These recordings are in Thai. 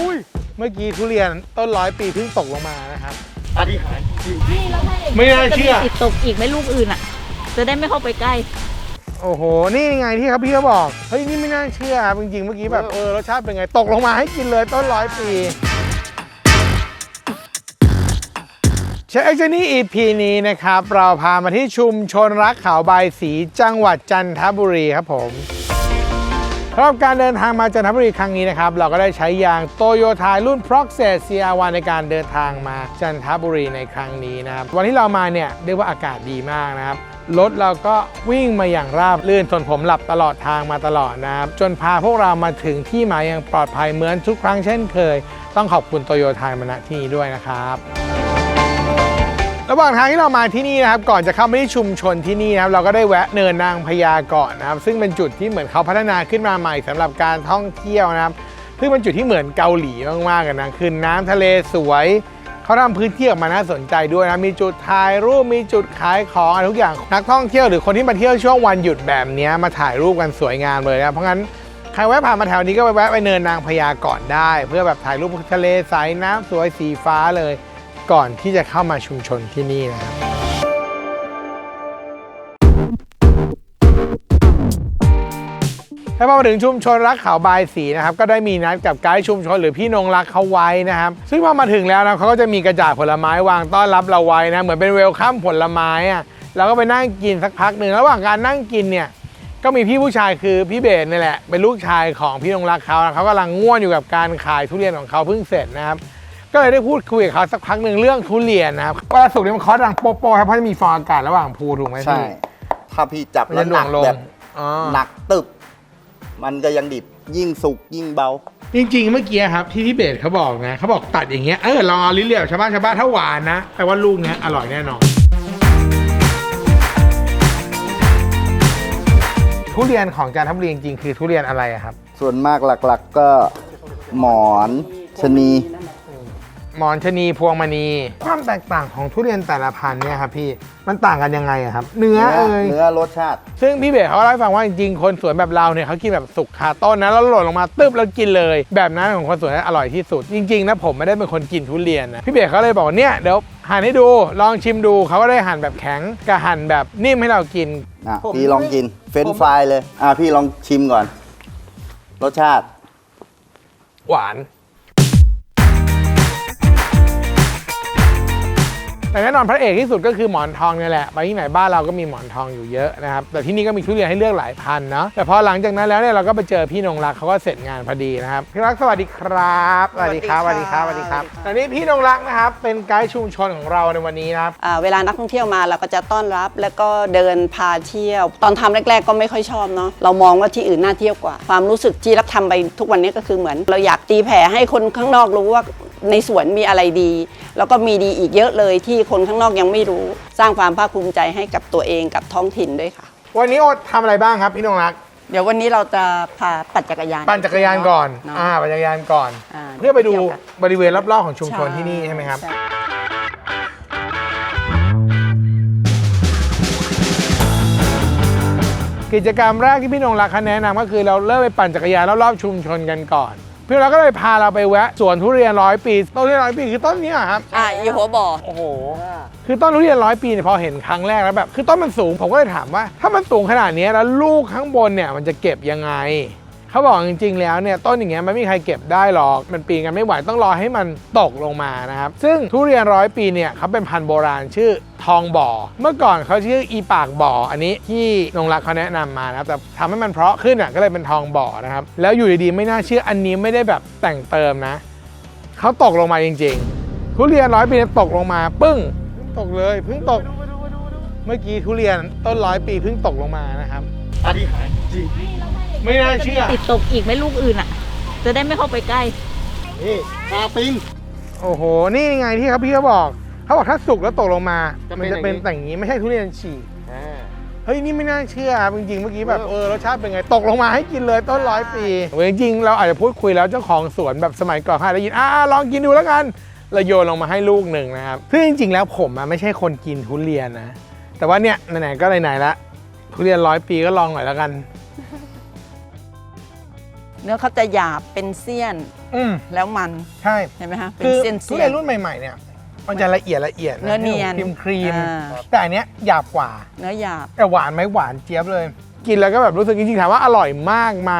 อุ้ย เมื่อกี้ทุเรียนต้นร้อยปีเพิ่งตกลงมานะครับปาฏิหาริย์จริง นี่แล้วถ้าย่งไม่น่าเชื่อ จะติดตกอีกไหม่ลูกอื่นอะ จะได้ไม่เข้าไปใกล้ โอ้โห นี่ไงที่ครับพี่เขาบอก เฮ้ย นี่ไม่น่าเชื่อครับจริงๆ เมื่อกี้แบบเออรสชาติเป็นไง ตกลงมาให้กินเลยต้นร้อยปีเชฟเอ็กซ์นี่ EP นี้นะครับ เราพามาที่ชุมชนรักเขาใบายสีจังหวัดจันทบุรีครับผม สำหรับการเดินทางมาจันทบุรีครั้งนี้นะครับ เราก็ได้ใช้ยางโตโยต้ารุ่น Proxet CR1 ในการเดินทางมาจันทบุรีในครั้งนี้นะครับ วันที่เรามาเนี่ยเรียกว่าอากาศดีมากนะครับรถเราก็วิ่งมาอย่างราบรื่นส่วนผมหลับตลอดทางมาตลอดนะครับ จนพาพวกเรามาถึงที่หมายอย่างปลอดภัยเหมือนทุกครั้งเช่นเคย ต้องขอบคุณโตโยต้ามาณที่นี้ด้วยนะครับ ระหว่างทางที่เรามาที่นี่นะครับก่อนจะเข้ามาที่ชุมชนที่นี่นะครับเราก็ได้แวะเนินนางพญาก่อนนะครับ ซึ่งเป็นจุดที่เหมือนเขาพัฒนาขึ้นมาใหม่สำหรับการท่องเที่ยวนะครับซึ่งเป็นจุดที่เหมือนเกาหลีมากๆกันนะคือน้ำทะเลสวยเขาทำพื้นที่ออกมาน่าสนใจด้วยนะ มีจุดถ่ายรูป มีจุดขายของอะไรทุกอย่าง นักท่องเที่ยวหรือคนที่มาเที่ยวช่วงวันหยุดแบบนี้มาถ่ายรูปกันสวยงามเลยนะ เพราะงั้นใครแวะผ่านมาแถวนี้ก็ไปแวะไปเนินนางพญาก่อนได้ เพื่อแบบถ่ายรูปทะเลใสน้ำสวยสีฟ้าเลย ก่อนที่จะเข้ามาชุมชนที่นี่นะครับถ้าพอมาถึงชุมชนรักเขาบายสีนะครับก็ได้มีนัดกับไกด์ชุมชนหรือพี่นงรักเขาไว้นะครับ ซึ่งพอมาถึงแล้วนะเขาก็จะมีกระจาดผลไม้วางต้อนรับเราไว้นะเหมือนเป็นเวลคัมผลไม้อะเราก็ไปนั่งกินสักพักหนึ่งระหว่างการนั่งกินเนี่ยก็มีพี่ผู้ชายคือพี่เบสนี่แหละเป็นลูกชายของพี่นงรักเขานะเขากำลังง่วนอยู่กับการขายทุเรียนของเขาเพิ่งเสร็จนะครับ ก็เลยได้พูดคุยกับเขาสักพักหนึ่งเรื่องทุเรียนนะครับเวลาสุกเนี่ยมันเคอดังโป๊ะๆครับเพราะจะมีฟองอากาศระหว่างภูถูกไหมใช่ พี่ถ้าพี่จับมันแล้วจะหหน่นัวกงลงแบบอ๋อหนักตึบ มันก็ยังดิบยิ่งสุกยิ่งเบา จริงๆเมื่อกี้ครับที่พี่เบสเขาบอกนะเขาบอกตัดอย่างเงี้ยเออลองเอาลิ้นเหลี่ยวชาวบ้านชาวบ้านถ้าหวานนะแปลว่าลูกเนี้ยอร่อยแน่นอน ทุเรียนของจันทบุรีจริงๆคือทุเรียนอะไรอะครับ ส่วนมากหลักๆก็หมอนชะนี หมอนชะนีพวงมณี ความแตกต่างของทุเรียนแต่ละพันธุ์เนี่ยครับพี่มันต่างกันยังไงอะครับ เนื้อเนื้อเอ่ยเนื้อรสชาติ ซึ่งพี่เบสเขาเล่าให้ฟังว่าจริงๆคนสวนแบบเราเนี่ยเขากินแบบสุกคาต้นนะแล้วหล่นลงมาตึ๊บแล้วกินเลย แบบนั้นของคนสวนนั้นอร่อยที่สุด จริงๆนะผมไม่ได้เป็นคนกินทุเรียนนะพี่เบสเขาเลยบอกว่าเนี่ยเดี๋ยวหั่นให้ดูลองชิมดูเขาก็ได้หั่นแบบแข็งกับหั่นแบบนิ่มให้เรากินอะผมพี่ลองกินเฟรนช์ฟรายเลยอะพี่ลองชิมก่อน รสชาติ หวาน แต่แน่นอนพระเอกที่สุดก็คือหมอนทองเนี่ยแหละ ไปที่ไหนบ้านเราก็มีหมอนทองอยู่เยอะนะครับ แต่ที่นี่ก็มีทุเรียนให้เลือกหลายพันเนาะ แต่พอหลังจากนั้นแล้วเนี่ยเราก็ไปเจอพี่นงรักเขาก็เสร็จงานพอดีนะครับ พี่รักสวัสดีครับ สวัสดีครับ สวัสดีครับ สวัสดีครับตอนนี้พี่นงรักนะครับเป็นไกด์ชุมชนของเราในวันนี้นะครับอ่าเวลานักท่องเที่ยวมาเราก็จะต้อนรับแล้วก็เดินพาเที่ยว ตอนทำแรก ๆ ก็ไม่ค่อยชอบเนาะ เรามองว่าที่อื่นน่าเที่ยวกว่า ความรู้สึกที่รักทำไปทุกวันนี้ก็คือเหมือน เราอยากตีแผ่ให้คนข้างนอกรู้ว่า ในสวนมีอะไรดี แล้วก็มีดีอีกเยอะเลยที่คนข้างนอกยังไม่รู้ สร้างความภาคภูมิใจให้กับตัวเองกับท้องถิ่นด้วยค่ะ วันนี้โอ๊ตทำอะไรบ้างครับพี่นงรัก เดี๋ยววันนี้เราจะพาปั่นจักรยานปั่นจักรยานก่อนเนาะอ่าปั่นจักรยานก่อนอ่าเพื่อไปดูเที่ยวกัน บริเวณรอบๆของชุมชนที่นี่ใช่ไหมครับใช่กิจกรรมแรกที่พี่นงรักเขาแนะนำก็คือเราเริ่มไปปั่นจักรยานรอบๆชุมชนกันก่อน พี่นงรักก็เลยพาเราไปแวะสวนทุเรียนร้อยปีต้นทุเรียนร้อยปีคือต้นเนี้ยครับ อ่าอีหัวบ่อ โอ้โห คือต้นทุเรียนร้อยปีเนี่ยพอเห็นครั้งแรกแล้วแบบ คือต้นมันสูงผมก็เลยถามว่า ถ้ามันสูงขนาดนี้แล้วลูกข้างบนเนี่ยมันจะเก็บยังไง เขาบอกจริงๆแล้วเนี่ยต้นอย่างเงี้ยมันไม่มีใครเก็บได้หรอก มันปีนกันไม่ไหวต้องรอให้มันตกลงมานะครับ ซึ่งทุเรียนร้อยปีเนี่ยเขาเป็นพันธุ์โบราณชื่อทองบ่อ เมื่อก่อนเขาชื่ออีปากบ่อ อันนี้ที่นงรักเขาแนะนำมานะครับแต่ทำให้มันเพราะขึ้นอะก็เลยเป็นทองบ่อนะครับแล้วอยู่ดีๆไม่น่าเชื่ออันนี้ไม่ได้แบบแต่งเติมนะเขาตกลงมาจริงๆ ทุเรียนร้อยปีตกลงมาปึ้งตกเลยเพิ่งตก เมื่อกี้ทุเรียนต้นร้อยปีเพิ่งตกลงมานะครับปาฏิหาริย์จริง ไม่น่าเชื่อติดตกอีกไหม่ลูกอื่นอะ จะได้ไม่เข้าไปใกล้นี่ปลาปิง โอ้โห นี่ไงที่เขาพี่เขาบอก เขาบอกถ้าสุกแล้วตกลงมา จะเป็มันนจะเป็นอย่างนี้ แต่างนี้ไม่ใช่ทุเรียนฉีกเฮ้ยนี่ไม่น่าเชื่อครับจริงๆเมื่อกี้แบบเออรสชาติเป็นไงตกลงมาให้กินเลยต้นร้อยปีเว้ยจริงๆเราอาจจะพูดคุยแล้วเจ้าของสวนแบบสมัยก่อนเขาอาจจะได้ยินอ่าลองกินดูแล้วกันเราโยนลงมาให้ลูกหนึ่งนะครับซึ่งจริงๆแล้วผมอะไม่ใช่คนกินทุเรียนนะ แต่ว่าเนี่ยไหนๆก็ไหนๆละทุเรียนร้อยปีก็ลองหน่อยแล้วกัน เนื้อเขาจะหยาบเป็นเสี้ยนอืมแล้วมันใช่เห็นไหมคะเป็นคือเส้นทุเสี้เรียยน นรุ่นใหม่ๆเนี่ยมันจะละเอียดละเอียดเนื้อเนียนครีมครีมอ่า แต่อันเนี้ยหยาบกว่า เนื้อหยาบ แต่หวานไหมหวานเจี๊ยบเลย กินแล้วก็แบบรู้สึกจริงๆถามว่าอร่อยมากไหม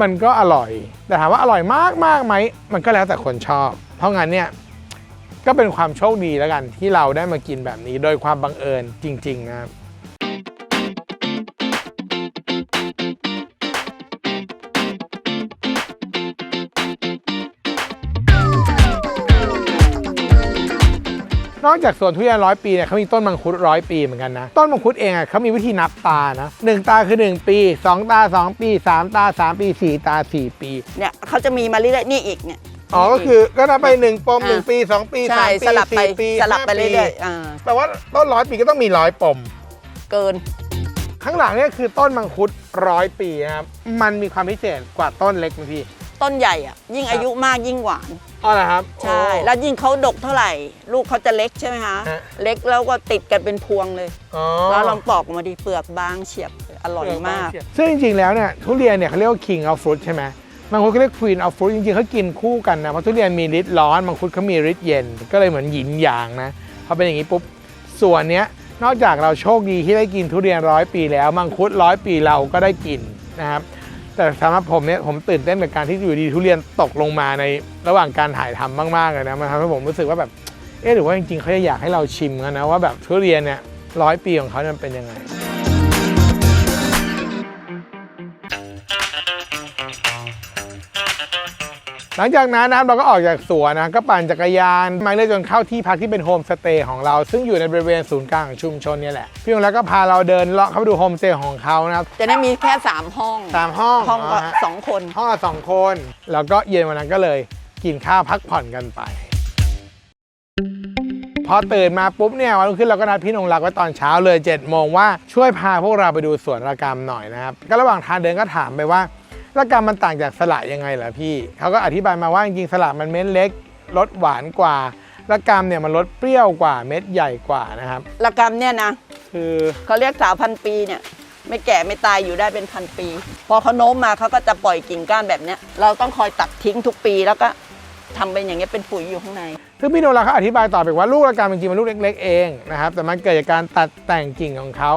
มันก็อร่อย แต่ถามว่าอร่อยมากมากไหมมันก็แล้วแต่คนชอบ เพราะงั้นเนี่ยก็เป็นความโชคดีแล้วกันที่เราได้มากินแบบนี้โดยความบังเอิญจริงๆนะครับ นอกจากสวนทุเรียนร้อยปีเนี่ยเขามีต้นมังคุดร้อยปีเหมือนกันนะ ต้นมังคุดเองอะเขามีวิธีนับตานะหนึ่งตาคือ 1 ปี 2 ตา 2 ปี 3 ตา 3 ปี 4 ตา 4 ปี เนี่ยเขาจะมีมาเรื่อยๆนี่อีกเนี่ย อ๋อ ก็คือก็นับไป1ปมอ่า1ปี2ปีใช่3ปีสลับไป4ปีสลับไปห้าเรื่อยๆอ่า แปลว่าต้นร้อยปีก็ต้องมีร้อยปม เกิน ข้างหลังเนี่ยคือต้นมังคุดร้อยปีนะครับ มันมีความพิเศษกว่าต้นเล็กไหมพี่ ต้นใหญ่อะยิ่งอายุมากยิ่งหวานอ๋อเหรอครับใช่โอ้ แล้วยิ่งเขาดกเท่าไหร่ ลูกเขาจะเล็กใช่ไหมคะฮะ เล็กแล้วก็ติดกันเป็นพวงเลย อ๋อแล้วลองปอกออกมาดีเปลือกบางเฉียบอร่อยมาก ซึ่งจริงๆ แล้วเนี่ยทุเรียนเนี่ยเขาเรียกว่า king of fruit ใช่ไหมบางคนก็เรียก queen of fruit จริงๆเขากินคู่กันนะ เพราะทุเรียนมีฤทธิ์ร้อนบางคุดเขามีฤทธิ์เย็น ก็เลยเหมือนหยินหยางนะพอเป็นอย่างนี้ปุ๊บ ส่วนเนี้ยนอกจากเราโชคดีที่ได้กินทุเรียนร้อยปีแล้วมังคุดร้อยปีเราก็ได้กินนะครับ แต่สำหรับผมเนี่ยผมตื่นเต้นกับการที่อยู่ดีทุเรียนตกลงมาในระหว่างการถ่ายทำมากๆเลยนะมันทำให้ผมรู้สึกว่าแบบเออหรือว่าจริงๆเขาจะอยากให้เราชิมกันนะว่าแบบทุเรียนเนี่ยร้อยปีของเขาเนี่ยเป็นยังไง ลังจากนั้นนะครับเราก็ออกจากสวนนะก็ปั่นจักรยานมาเรื่อยจนเข้าที่พักที่เป็นโฮมสเตย์ของเรา ซึ่งอยู่ในบริเวณศูนย์กลางของชุมชนเนี่ยแหละ พี่ยงแล้วก็พาเราเดินเลาะเข้าไปดูโฮมสเตย์ของเขานะครับจะได้มีแค่ 3 ห้องสามห้องห้องก็นะฮะสองคน ห้องละสองคน แล้วก็เย็นวันนั้นก็เลยกินข้าวพักผ่อนกันไป พอตื่นมาปุ๊บเนี่ยวันรุ่งขึ้นเราก็นัดพี่นงรักไว้ตอนเช้าเลย7จ็ดโมงว่าช่วยพาพวกเราไปดูสวนระกรรมหน่อยนะครับ ก็ระหว่างทางเดินก็ถามไปว่า ระกรรมมันต่างจากสละยังไงเหรอพี่เขาก็อธิบายมาว่าจริงๆสละมันเม็ดเล็กรสหวานกว่าระกรรมเนี่ยมันรสเปรี้ยวกว่าเม็ดใหญ่กว่านะครับละกรรมเนี่ยนะคือเขาเรียกสาวพันปีเนี่ยไม่แก่ไม่ตายอยู่ได้เป็นพันปี พอเขาโน้มมาเขาก็จะปล่อยกิ่งก้านแบบเนี้ยเราต้องคอยตัดทิ้งทุกปีแล้วก็ทำเป็นอย่างเงี้ยเป็นปุ๋ยอยู่ข้างในซึ่งพี่โนราเขาอธิบายต่อไปว่าลูกระกรรมจริงๆมันลูกเล็ก ๆ เองนะครับแต่มันเกิดจากการตัดแต่งกิ่งของเขา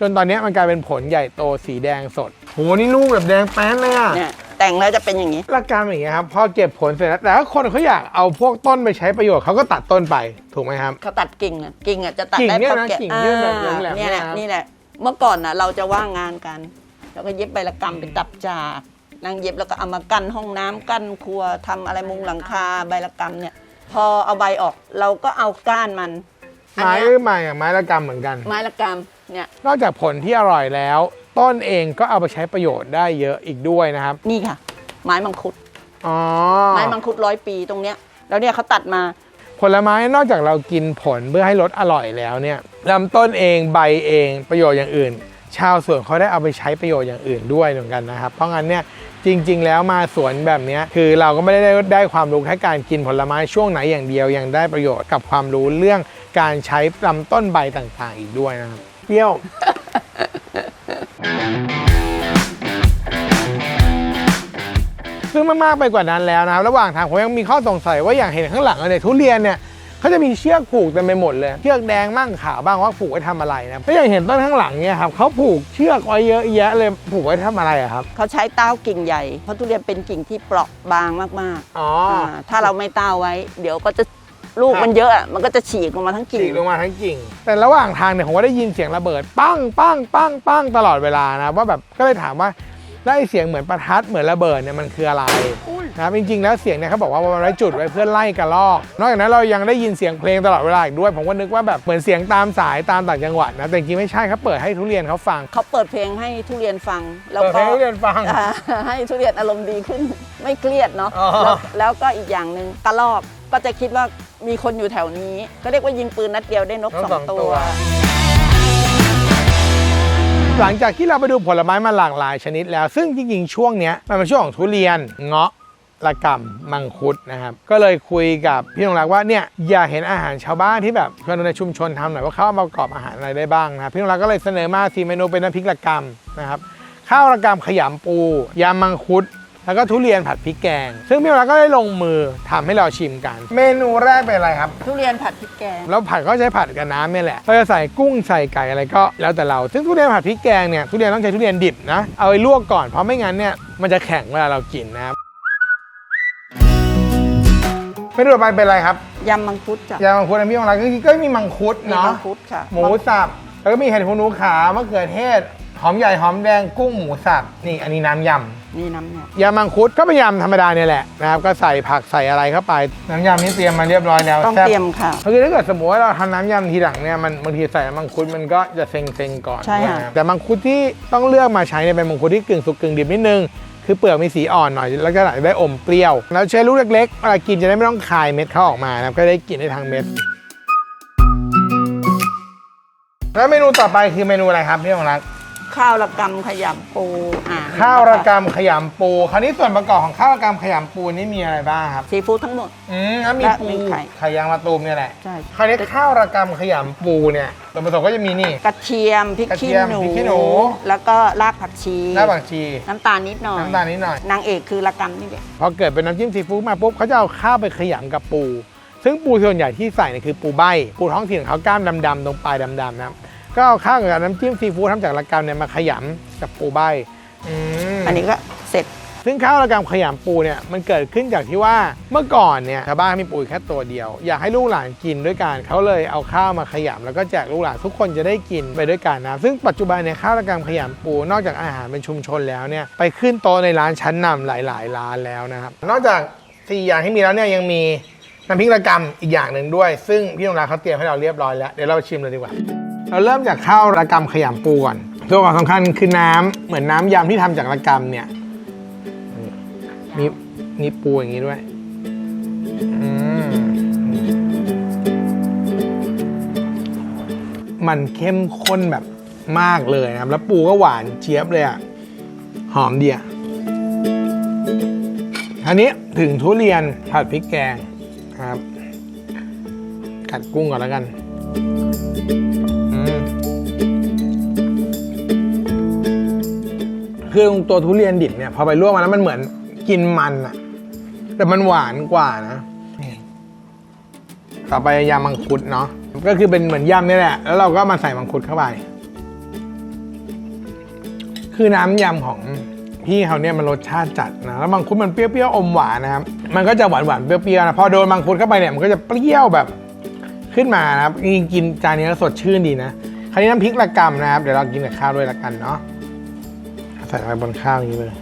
จนตอนนี้มันกลายเป็นผลใหญ่โตสีแดงสดโหนี่ลูกแบบแดงแป้นเลยอะเนี่ยแต่งแล้วจะเป็นอย่างนี้ระกรรมอย่างเงี้ยครับ พอเก็บผลเสร็จแล้วแต่ถ้าคนเขาอยากเอาพวกต้นไปใช้ประโยชน์เขาก็ตัดต้นไปถูกไหมครับ เขาตัดกิ่งอะกิ่งอะจะตัดกิ่งได้เนี่ยพอนะแก่กิ่งยื่นแบบอ่าแหลมๆเนี่ยแหละนะครับ นี่แหละ เมื่อก่อนน่ะเราจะว่างงานกันแล้วก็เย็บใบละกรรมเป็นตับจากนางเย็บแล้วก็เอามากั้นห้องน้ำกั้นครัวทำอะไรมุงหลังคาใบละกรรมเนี่ย พอเอาใบออกเราก็เอาก้านมันอันไม้เนี้ยหรือไม้อะไม้ระกรรมเหมือนกัน ไม้ละกรรม เนี่ยนอกจากผลที่อร่อยแล้ว ต้นเองก็เอาไปใช้ประโยชน์ได้เยอะอีกด้วยนะครับ นี่ค่ะ ไม้มังคุดอ๋อไม้มังคุดร้อยปีตรงเนี้ยแล้วเนี่ยเขาตัดมา ผลไม้นอกจากเรากินผลเพื่อให้รสอร่อยแล้วเนี่ยลำต้นเองใบเองประโยชน์อย่างอื่น ชาวสวนเขาได้เอาไปใช้ประโยชน์อย่างอื่นด้วยเหมือนกันนะครับ เพราะงั้นเนี่ยจริง ๆ แล้วมาสวนแบบเนี้ยคือเราก็ไม่ได้ได้ความรู้แค่การกินผลไม้ช่วงไหนอย่างเดียวยังได้ประโยชน์กับความรู้เรื่องการใช้ลำต้นใบต่างๆ อีกด้วยนะครับ เปรี้ยว ซึ่งมากๆไปกว่านั้นแล้วนะครับ ระหว่างทางผมยังมีข้อสงสัยว่าอย่างเห็นข้างหลังเนี่ยทุเรียนเนี่ยเขาจะมีเชือกผูกเต็มไปหมดเลย เชือกแดงมั่งขาวบ้างว่าผูกไว้ทำอะไรนะแล้วอย่างเห็นต้นข้างหลังเนี่ยครับเขาผูกเชือกไว้เยอะแยะเลยผูกไว้ทำอะไรอะครับ เขาใช้เต้ากิ่งใหญ่ เพราะทุเรียนเป็นกิ่งที่เปราะบางมากอ๋อๆอาถ้าเราไม่เต้าไว้ เดี๋ยวก็จะ ลูกครับมันเยอะอะมันก็จะฉีกลงมาทั้งกิ่ง ฉีกลงมาทั้งกิ่ง แต่ระหว่างทางเนี่ยผมก็ได้ยินเสียงระเบิด ปั้งปั้งปั้งปั้งตลอดเวลานะว่าแบบก็เลยถามว่าแล้วไอ้เสียงเหมือนประทัดเหมือนระเบิดเนี่ยมันคืออะไรนะครับจริงๆ แล้วเสียงเนี่ยเขาบอกว่ามันไว้จุดไว้เพื่อไล่กระรอกนอกจากนั้นเรายังได้ยินเสียงเพลงตลอดเวลาอีกด้วย ผมก็นึกว่าแบบเหมือนเสียงตามสายตามต่างจังหวัดนะแต่จริงๆไม่ใช่เขาเปิดให้ทุเรียนเขาฟังเขาเปิดเพลงให้ทุเรียนฟังแล้วเปิดเพลงก็ให้ทุเรียนฟัง อ่าให้ทุเรียนอารมณ์ดีขึ้น ไม่เครียดเนาะอ๋อ แล้วแล้วก็อีกอย่างหนึ่งกระรอก ก็จะคิดว่ามีคนอยู่แถวนี้ ก็เรียกว่ายิงปืนนัดเดียวได้นกสองตัวหลังจากที่เราไปดูผลไม้มาหลากหลายชนิดแล้ว ซึ่งจริงๆช่วงเนี้ยมันเป็นช่วงของทุเรียนเงาะละกำมังคุดนะครับ ก็เลยคุยกับพี่นงรักว่าเนี่ยอยากเห็นอาหารชาวบ้านที่แบบคนในชุมชนทำหน่อยว่าเขาเอามาประกอบอาหารอะไรได้บ้างนะครับพี่นงรักก็เลยเสนอมาทีเมนูเป็นน้ำพริกละกำนะครับข้าวละกำขยำปูยำมังคุด แล้วก็ทุเรียนผัดพริกแกง ซึ่งพี่วราก็ได้ลงมือทำให้เราชิมกัน เมนูแรกเป็นอะไรครับ ทุเรียนผัดพริกแกง แล้วผัดก็ใช้ผัดกับน้ำเนี่ยแหละเราจะใส่กุ้งใส่ไก่อะไรก็แล้วแต่เรา ซึ่งทุเรียนผัดพริกแกงเนี่ย ทุเรียนต้องใช้ทุเรียนดิบนะ เอาไปลวกก่อน เพราะไม่งั้นเนี่ย มันจะแข็งเวลาเรากินนะครับเมนูต่อไปเป็นอะไรครับ ยำมังคุดจ้ะยามังคุดอันพี่ของเราก็คือก็มีมังคุดมีเนาะ มังคุดค่ะ หมูสับ แล้วก็มีเห็ดหูหนูขาวมะเขือเทศ หอมใหญ่หอมแดงกุ้งหมูสับนี่อันนี้น้ำยนี่น้ำเนี่ยำยำมังคุดก็เป็นยำธรรมดาเนี่ยแหละนะครับก็ใส่ผักใส่อะไรเข้าไป น้ำยำนี่เตรียมมาเรียบร้อยแล้วต้องแซ่บเตรียมค่ะ คือถ้าเกิดสมมติว่าเราทำน้ำยำทีหลังเนี่ยมันบางทีใส่มังคุดมันก็จะเซ็งๆก่อนใช่ค่ะด้วยนแต่มังคุดที่ต้องเลือกมาใช้เนี่ยเป็นมังคุดที่กึ่งสุกกึ่งดิบนิดนึงคือเปลือกมีสีอ่อนหน่อยแล้วก็จะได้อมเปรี้ยว แล้วใช้ลูกเล็กๆเวลากินจะได้ไม่ต้องคายเม็ดเขาออกมานะครับก็ได้กินได้ทั้งเม็ด แล้วเมนูต่อไปคือเมนูอะไรครับพี่ของรัก ข้าวระกำขยำปูอ่าข้าวระกำขยำปู คราวนี้ส่วนประกอบของข้าวระกำขยำปูนี่มีอะไรบ้างครับซีฟู้ดทั้งหมด อืมแล้วมีและปูมีไข่ไข่ยางมะตูมเนี่ยแหละใช่ คราวนี้ข้าวระกำขยำปูเนี่ยส่วนผสมก็จะมีนี่ กระเทียมพริกกระเทีขี้ยมหนู พริกขี้หนู แล้วก็รากผักชี หน้าบางชี น้ำตาลนิดหน่อยน้ำตาลนิดหน่อย นางเอกคือระกำนี่แหละพอเกิดเป็นน้ำจิ้มซีฟู้ดมาปุ๊บเขาจะเอาข้าวไปขยำกับปู ซึ่งปูส่วนใหญ่ที่ใส่เนี่ยคือปูใบ ปูท้องถิ่นเขากล้ามดำๆตรงปลายดำๆนะครับ ก็เอาข้าวกับน้ำจิ้มซีฟู้ดทำจากระกำเนี่ยมาขยำกับปูใบอืม อันนี้ก็เสร็จ ซึ่งข้าวระกำขยำปูเนี่ยมันเกิดขึ้นจากที่ว่าเมื่อก่อนเนี่ยชาวบ้านมีปูแค่ตัวเดียว อยากให้ลูกหลานกินด้วยกันเขาเลยเอาข้าวมาขยำแล้วก็แจกลูกหลานทุกคนจะได้กินไปด้วยกันนะซึ่งปัจจุบันเนี่ยข้าวระกำขยำปูนอกจากอาหารเป็นชุมชนแล้วเนี่ยไปขึ้นโต๊ะในร้านชั้นนำหลาย ๆ ร้านแล้วนะครับนอกจากสี่อย่างที่มีแล้วเนี่ยยังมีน้ำพริกระกำอีกอย่างหนึ่งด้วย ซึ่งพี่นงราเขาเตรียมให้เราเรียบร้อยแล้วเดี๋ยวเราชิมเลยดีกว่า เราเริ่มจากข้าวระกำขยำปูก่อนตัวของสำคัญคือน้ำเหมือนน้ำยำที่ทำจากระกำเนี่ยมีมีปูอย่างนี้ด้วยมมันเข้มข้นแบบมากเลยนะครับ แล้วปูก็หวานเจี๊ยบเลยอะ หอมดีอะอันนี้ถึงทุเรียนผัดพริกแกงครับ กัดกุ้งก่อนแล้วกัน คือตัวทุเรียนดิบเนี่ยพอไปลวกมาแล้วมันเหมือนกินมันอะแต่มันหวานกว่านะ ต่อไปยำมังคุดเนาะก็คือเป็นเหมือนยำนี่แหละ แล้วเราก็มาใส่มังคุดเข้าไป คือน้ำยำของพี่เขาเนี่ยมันรสชาติจัดนะแล้วมังคุดมันเปรี้ยวๆอมหวานนะครับ มันก็จะหวานหวานๆเปรี้ยวๆนะพอโดนมังคุดเข้าไปเนี่ยมันก็จะเปรี้ยวแบบขึ้นมานะครับจริงกินจานนี้แล้วสดชื่นดีนะคราวนี้น้ำพริกระกำนะครับเดี๋ยวเรากินกับข้าวด้วยละกันเนาะ ส่ไปบนข้าวอย่างนี้เลย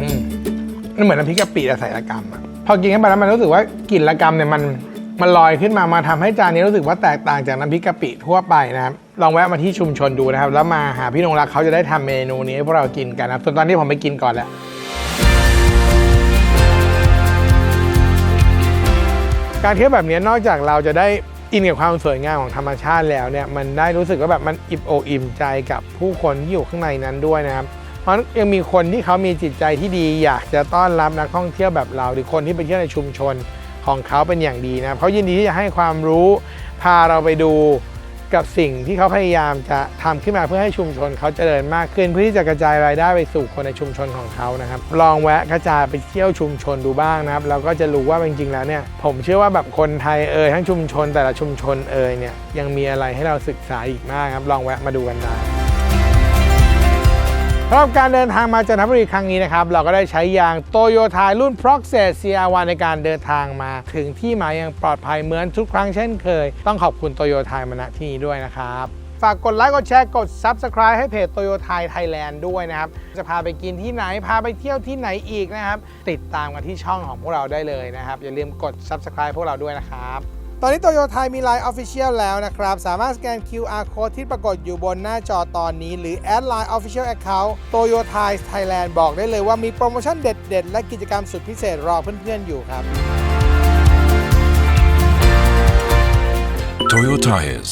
อืมันเหมือนน้ำพริกกะปิแต่ใส่ระกำอะพอกินเข้าไปแล้วมันรู้สึกว่ากลิ่นระกำเนี่ยมันมันลอยขึ้นมามาทำให้จานนี้รู้สึกว่าแตกต่างจากน้ำพริกกะปิทั่วไปนะครับลองแวะมาที่ชุมชนดูนะครับ แล้วมาหาพี่นงรักเขาจะได้ทำเมนูนี้ให้พวกเรากินกันนะครับส่วนตอนนี้ผมไปกินก่อนแล้วการเที่ยวแบบนี้นอกจากเราจะได้ อินกับความสวยงามของธรรมชาติแล้วเนี่ยมันได้รู้สึกว่าแบบมันอิ่มอกอิ่มใจกับผู้คนที่อยู่ข้างในนั้นด้วยนะครับ เพราะยังมีคนที่เขามีจิตใจที่ดี อยากจะต้อนรับนักท่องเที่ยวแบบเรา หรือคนที่ไปเที่ยวในชุมชนของเขาเป็นอย่างดีนะเขายินดีที่จะให้ความรู้พาเราไปดู กับสิ่งที่เขาพยายามจะทำขึ้นมาเพื่อให้ชุมชนเขาเจริญมากขึ้น เพื่อที่จะกระจายรายได้ไปสู่คนในชุมชนของเขานะครับ ลองแวะกระจายไปเที่ยวชุมชนดูบ้างนะครับเราก็จะรู้ว่าจริงๆแล้วเนี่ยผมเชื่อว่าแบบคนไทยเอ่ยทั้งชุมชนแต่ละชุมชนเอ่ยเนี่ยยังมีอะไรให้เราศึกษาอีกมากครับลองแวะมาดูกันได้ สำหรับการเดินทางมาจันทบุรีครั้งนี้นะครับ เราก็ได้ใช้ยางโตโยต้ารุ่น Proxet CR1 ในการเดินทางมา ถึงที่หมายอย่างปลอดภัยเหมือนทุกครั้งเช่นเคย ต้องขอบคุณโตโยต้ามาณที่นี้ด้วยนะครับ ฝากกดไลค์กดแชร์กด Subscribe ให้เพจโตโยต้าไทยแลนด์ด้วยนะครับ จะพาไปกินที่ไหนพาไปเที่ยวที่ไหนอีกนะครับ ติดตามกันที่ช่องของพวกเราได้เลยนะครับ อย่าลืมกด Subscribe พวกเราด้วยนะครับ ตอนนี้โตโยไทยมี Line Official แล้วนะครับ สามารถสแกน QR Code ที่ปรากฏอยู่บนหน้าจอตอนนี้ หรือแอด Line Official Account Toyo Thai Thailand บอกได้เลยว่ามีโปรโมชั่นเด็ด ๆ และกิจกรรมสุดพิเศษรอเพื่อน ๆ อยู่ครับ Toyo Tires.